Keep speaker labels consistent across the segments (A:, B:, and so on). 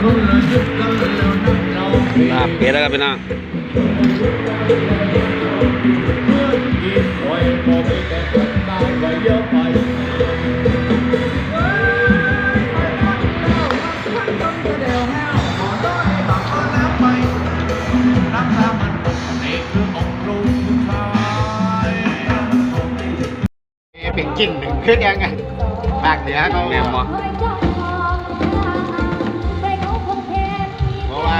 A: ครับเปลี่ยนแล้วบพี่น้
B: เป็นกินหนึ่งขึ้นยังไงภาคเดี๋
C: ยหมอ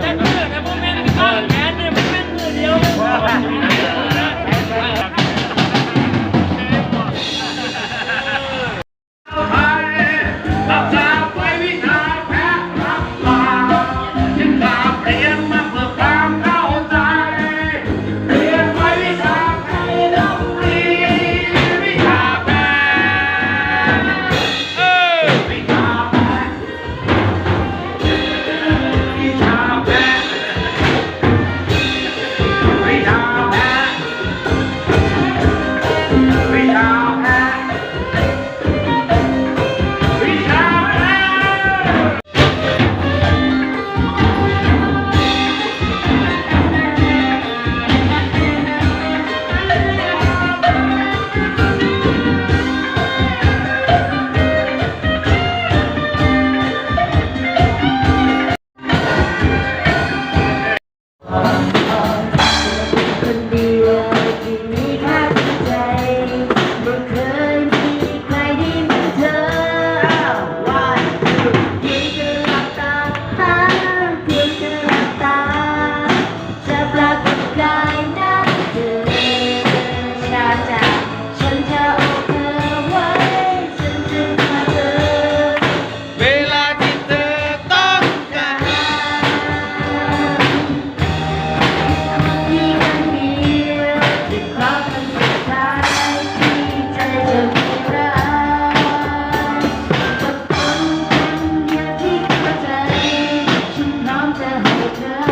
C: Oh! now.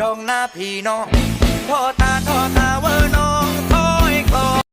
C: ดองหน้าพี่น้อ
A: งทอตา
C: ทอตา
D: เวอร์น้องคอย
E: คลอ